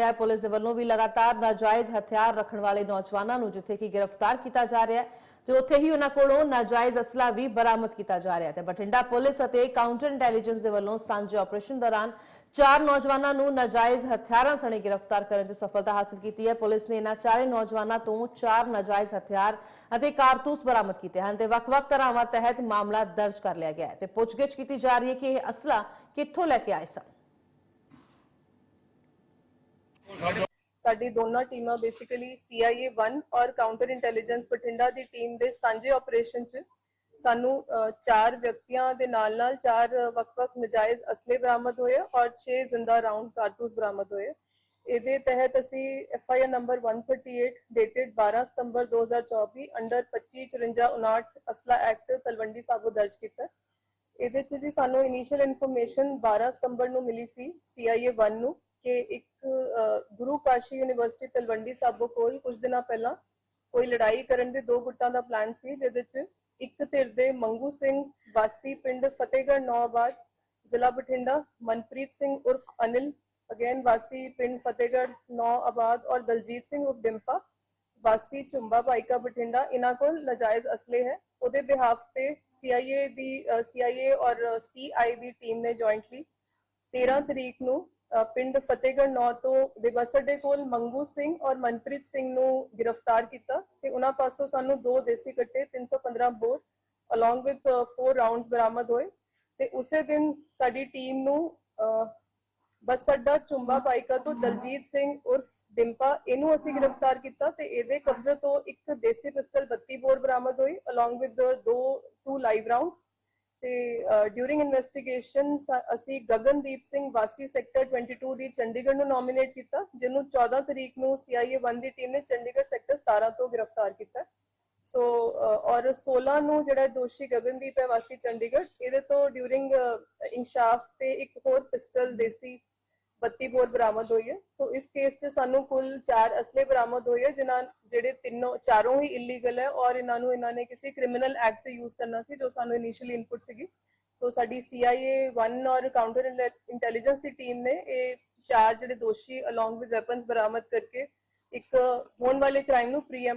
ਰਿਹਾ ਹੈ। ਪੁਲਿਸ ਦੇ ਵੱਲੋਂ ਵੀ ਲਗਾਤਾਰ ਨਾਜਾਇਜ਼ ਹਥਿਆਰ ਰੱਖਣ ਵਾਲੇ ਨੌਜਵਾਨਾਂ ਨੂੰ ਜਿੱਥੇ ਕਿ ਗ੍ਰਿਫਤਾਰ ਕੀਤਾ ਜਾ ਰਿਹਾ ਹੈ ਤੇ ਉੱਥੇ ਹੀ ਉਹਨਾਂ ਕੋਲੋਂ ਨਾਜਾਇਜ਼ ਅਸਲਾ ਵੀ ਬਰਾਮਦ ਕੀਤਾ ਜਾ ਰਿਹਾ ਹੈ ਤੇ ਬਠਿੰਡਾ ਪੁਲਿਸ ਅਤੇ ਕਾਊਂਟਰ ਇੰਟੈਲੀਜੈਂਸ ਦੇ ਵੱਲੋਂ ਸਾਂਝੇ ਆਪਰੇਸ਼ਨ ਦੌਰਾਨ ਚਾਰ ਨੌਜਵਾਨਾਂ ਨੂੰ ਨਾਜਾਇਜ਼ ਹਥਿਆਰਾਂ ਸਣੇ ਗ੍ਰਿਫਤਾਰ ਕਰਨ 'ਚ ਸਫਲਤਾ ਹਾਸਲ ਕੀਤੀ ਹੈ। ਪੁਲਿਸ ਨੇ ਇਹਨਾਂ ਚਾਰੇ ਨੌਜਵਾਨਾਂ ਤੋਂ ਚਾਰ ਨਾਜਾਇਜ਼ ਹਥਿਆਰ ਅਤੇ ਕਾਰਤੂਸ ਬਰਾਮਦ ਕੀਤੇ ਹਨ ਤੇ ਵੱਖ-ਵੱਖ ਧਾਰਾਵਾਂ ਤਹਿਤ ਮਾਮਲਾ ਦਰਜ ਕਰ ਲਿਆ ਗਿਆ ਹੈ ਤੇ ਪੁੱਛਗਿੱਛ ਕੀਤੀ ਜਾ ਰਹੀ ਹੈ ਕਿ ਇਹ ਅਸਲਾ ਕਿੱਥੋਂ ਲੈ ਕੇ ਆਏ ਸਨ। ਸਾਡੀ ਦੋਨਾਂ ਟੀਮਾਂ ਬੇਸਿਕਲੀ CIA 1 ਔਰ ਕਾਊਂਟਰ ਇੰਟੈਲੀਜੈਂਸ ਬਠਿੰਡਾ ਦੀ ਟੀਮ ਦੇ ਸਾਂਝੇ ਆਪਰੇਸ਼ਨ 'ਚ ਸਾਨੂੰ ਚਾਰ ਵਿਅਕਤੀਆਂ ਦੇ ਨਾਲ ਨਾਲ ਚਾਰ ਵੱਖ-ਵੱਖ ਨਜਾਇਜ਼ ਅਸਲੇ ਬਰਾਮਦ ਹੋਏ ਔਰ 6 ਜ਼ਿੰਦਾ ਰਾਉਂਡ ਕਾਰਤੂਸ ਬਰਾਮਦ ਹੋਏ। ਇਹਦੇ ਤਹਿਤ ਅਸੀਂ FIR ਨੰਬਰ 138 ਡੇਟਡ 12 ਸਤੰਬਰ 2024 ਅੰਡਰ 2554 ਅਸਲਾ ਐਕਟ ਤਲਵੰਡੀ ਸਾਬੋ ਦਰਜ ਕੀਤਾ। ਇਹਦੇ ਚ ਜੀ ਸਾਨੂੰ ਇਨੀਸ਼ੀਅਲ ਇਨਫੋਰਮੇਸ਼ਨ 12 ਸਤੰਬਰ ਨੂੰ ਮਿਲੀ ਸੀ CIA 1 ਨੂੰ। ਕਿ ਇੱਕ ਅ, ਗੁਰੂ ਕਾਸ਼ੀ ਯੂਨੀਵਰਸਿਟੀ ਤਲਵੰਡੀ ਸਾਬੋ ਕੋਲ ਕੁਝ ਦਿਨਾਂ ਪਹਿਲਾਂ ਕੋਈ ਲੜਾਈ ਕਰਨ ਦੇ ਦੋ ਗੁੱਟਾਂ ਦਾ ਪਲਾਨ ਸੀ ਜਿਹਦੇ ਚ ਇੱਕ ਧਿਰ ਦੇ ਮੰਗੂ ਸਿੰਘ ਵਾਸੀ ਪਿੰਡ ਫਤਿਹਗੜ੍ਹ ਨੌਆਬਾਦ ਜ਼ਿਲ੍ਹਾ ਬਠਿੰਡਾ ਮਨਪ੍ਰੀਤ ਸਿੰਘ ਉਰਫ ਅਨਿਲ ਅਗੇਨ ਵਾਸੀ ਪਿੰਡ ਫਤਿਹਗੜ੍ਹ ਨੌਆਬਾਦ ਔਰ ਦਲਜੀਤ ਸਿੰਘ ਉਰਫ ਡਿੰਪਾ ਵਾਸੀ ਚੁੰਬਾ ਭਾਈਕਾ ਬਠਿੰਡਾ ਇਹਨਾਂ ਕੋਲ ਨਜਾਇਜ਼ ਅਸਲੇ ਹੈ ਉਹਦੇ ਬਿਹਾਫ ਤੇ CIA ਦੀ CIA ਔਰ CI ਦੀ ਟੀਮ ਨੇ ਜੁਆਇੰਟਲੀ 13 ਤਰੀਕ ਨੂੰ ਅ, ਪਿੰਡ ਫਤਿਹਗੜ੍ਹ ਨੌ ਤੋਂ ਦਿਵਸ ਅੱਡੇ ਕੋਲ ਮੰਗੂ ਸਿੰਘ ਔਰ ਮਨਪ੍ਰੀਤ ਸਿੰਘ ਨੂੰ ਗ੍ਰਿਫਤਾਰ ਕੀਤਾ ਤੇ ਉਹਨਾਂ ਪਾਸੋਂ ਸਾਨੂੰ ਦੋ ਦੇਸੀ ਕੱਟੇ 315 ਬੋਰ along with 4 ਰਾਉਂਡਸ ਬਰਾਮਦ ਹੋਏ ਤੇ ਉਸੇ ਦਿਨ ਸਾਡੀ ਟੀਮ ਨੂੰ ਅ, ਬੱਸ ਅੱਡਾ ਚੁੰਬਾ ਪਾਈਕਾ ਤੋਂ ਦਲਜੀਤ ਸਿੰਘ ਉਰਫ ਡਿੰਪਾ ਇਹਨੂੰ ਅਸੀਂ ਗ੍ਰਿਫਤਾਰ ਕੀਤਾ ਤੇ ਇਹਦੇ ਕਬਜ਼ੇ ਤੋਂ ਇੱਕ ਦੇਸੀ ਪਿਸਟਲ 32 ਬੋਰ ਬਰਾਮਦ ਹੋਈ ਅਲੋਂਗ ਵਿਦ ਦੋ ਟੂ ਲਾਈਵ ਰਾਉਂਡਸ ਤੇ ਡਿਊਰਿੰਗ ਇਨਵੈਸਟੀਗੇਸ਼ਨ ਅਸੀਂ ਗਗਨਦੀਪ ਸਿੰਘ ਵਾਸੀ ਸੈਕਟਰ 22 ਦੀ ਚੰਡੀਗੜ੍ਹ ਨੂੰ ਨੋਮੀਨੇਟ ਕੀਤਾ, ਜਿਹਨੂੰ 14 ਤਰੀਕ ਨੂੰ CIA 1 ਦੀ ਟੀਮ ਨੇ ਚੰਡੀਗੜ੍ਹ ਸੈਕਟਰ 17 ਤੋਂ ਗ੍ਰਿਫਤਾਰ ਕੀਤਾ। ਸੋ ਔਰ 16 ਨੂੰ ਜਿਹੜਾ ਦੋਸ਼ੀ ਗਗਨਦੀਪ ਹੈ ਵਾਸੀ ਚੰਡੀਗੜ੍ਹ, ਇਹਦੇ ਤੋਂ ਡਿਊਰਿੰਗ ਇਨਸ਼ਾਫ ਤੇ ਇੱਕ ਹੋਰ ਪਿਸਟਲ ਦੇਸੀ 32 ਬੋਰ ਬਰਾਮਦ ਹੋਈ ਹੈ। ਸੋ ਇਸ ਕੇਸ 'ਚ ਸਾਨੂੰ ਕੁੱਲ 4 ਅਸਲੇ ਬਰਾਮਦ ਹੋਏ ਹੈ ਜਿਨ੍ਹਾਂ ਜਿਹੜੇ ਤਿੰਨੋਂ, ਚਾਰੋਂ ਹੀ ਇਲੀਗਲ ਹੈ ਔਰ ਇਹਨਾਂ ਨੂੰ ਇਹਨਾਂ ਨੇ ਕਿਸੇ ਕ੍ਰਿਮੀਨਲ ਐਕਟ 'ਚ ਯੂਜ਼ ਕਰਨਾ ਸੀ, ਜੋ ਸਾਨੂੰ ਇਨੀਸ਼ੀਅਲੀ ਇਨਪੁਟ ਸੀਗੀ। ਸੋ ਸਾਡੀ CIA 1 ਔਰ ਕਾਊਂਟਰ ਇੰਟੈਲੀਜੈਂਸ ਦੀ ਟੀਮ ਨੇ ਇਹ ਚਾਰ ਜਿਹੜੇ ਦੋਸ਼ੀ ਅਲੋਂਗ ਵਿਦ ਵੈਪਨਸ ਬਰਾਮਦ ਕਰਕੇ ਇੱਕ ਹੋਣ ਵਾਲੇ ਕ੍ਰਾਈਮ ਨੂੰ ਪ੍ਰੀਐਮ